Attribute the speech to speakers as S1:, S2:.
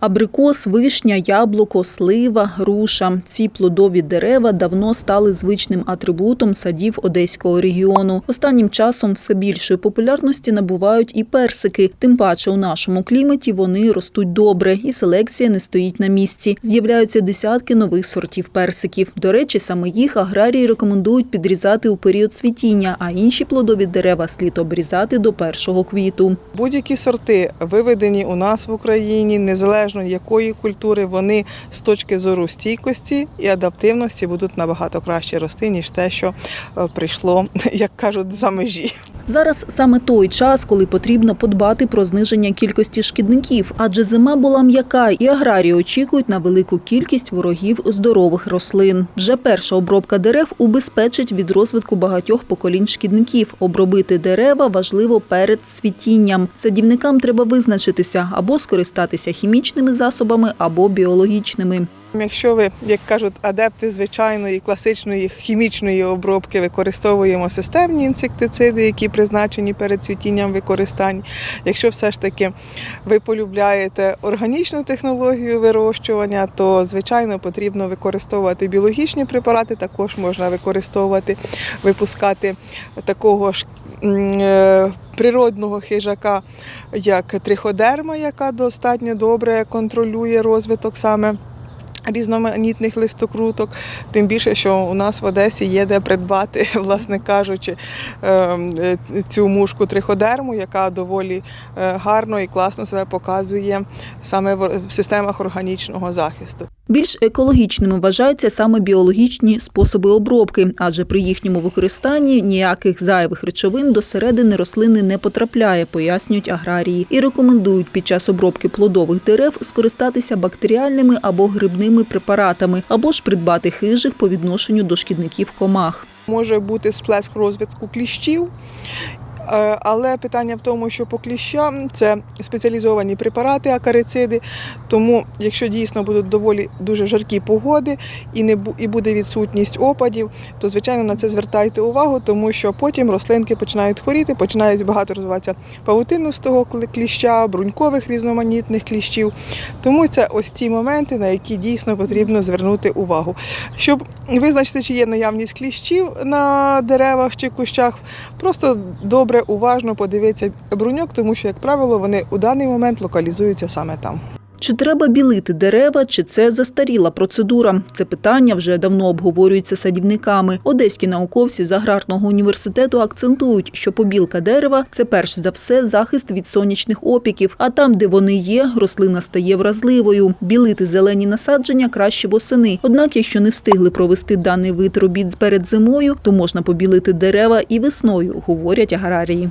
S1: Абрикос, вишня, яблуко, слива, груша. Ці плодові дерева давно стали звичним атрибутом садів Одеського регіону. Останнім часом все більшої популярності набувають і персики. Тим паче у нашому кліматі вони ростуть добре, і селекція не стоїть на місці. З'являються десятки нових сортів персиків. До речі, саме їх аграрії рекомендують підрізати у період цвітіння, а інші плодові дерева слід обрізати до першого квіту.
S2: Будь-які сорти виведені у нас в Україні, незалежно якої культури, вони з точки зору стійкості і адаптивності будуть набагато краще рости, ніж те, що е, прийшло, як кажуть, за межі.
S1: Зараз саме той час, коли потрібно подбати про зниження кількості шкідників, адже зима була м'яка, і аграрії очікують на велику кількість ворогів здорових рослин. Вже перша обробка дерев убезпечить від розвитку багатьох поколінь шкідників. Обробити дерева важливо перед цвітінням. Садівникам треба визначитися або скористатися хімічними засобами, або біологічними.
S2: Якщо ви, як кажуть, адепти звичайної класичної хімічної обробки, використовуємо системні інсектициди, які призначені перед цвітінням використання. Якщо все ж таки ви полюбляєте органічну технологію вирощування, то звичайно потрібно використовувати біологічні препарати. Також можна використовувати, випускати такого ж. е, Природного хижака, як триходерма, яка достатньо добре контролює розвиток саме різноманітних листокруток. Тим більше, що у нас в Одесі є де придбати, власне кажучи, ем, е, цю мушку триходерму, яка доволі е, гарно і класно себе показує саме в в системах органічного захисту.
S1: Більш екологічними вважаються саме біологічні способи обробки, адже при їхньому використанні ніяких зайвих речовин до середини рослини не потрапляє, пояснюють аграрії, і рекомендують під час обробки плодових дерев скористатися бактеріальними або грибними препаратами, або ж придбати хижих по відношенню до шкідників комах.
S2: Може бути сплеск розвитку кліщів. Е, Але питання в тому, що по кліщам це спеціалізовані препарати, акарициди. Тому, якщо дійсно будуть доволі дуже жаркі погоди і не і буде відсутність опадів, то звичайно на це звертайте увагу, тому що потім рослинки починають хворіти, починають багато розвиватися павутинностого кли- кліща, брунькових різноманітних кліщів. Тому це ось ті моменти, на які дійсно потрібно звернути увагу. Щоб визначити, чи є наявність кліщів на деревах чи кущах, просто добре, уважно подивитися бруньок, тому що, як правило, вони у даний момент локалізуються саме там.
S1: Чи треба білити дерева, чи це застаріла процедура? Це питання вже давно обговорюється садівниками. Одеські науковці з аграрного університету акцентують, що побілка дерева це перш за все захист від сонячних опіків. А там, де вони є, рослина стає вразливою. Білити зелені насадження краще восени. Однак, якщо не встигли провести даний вид робіт перед зимою, то можна побілити дерева і весною, говорять аграрії.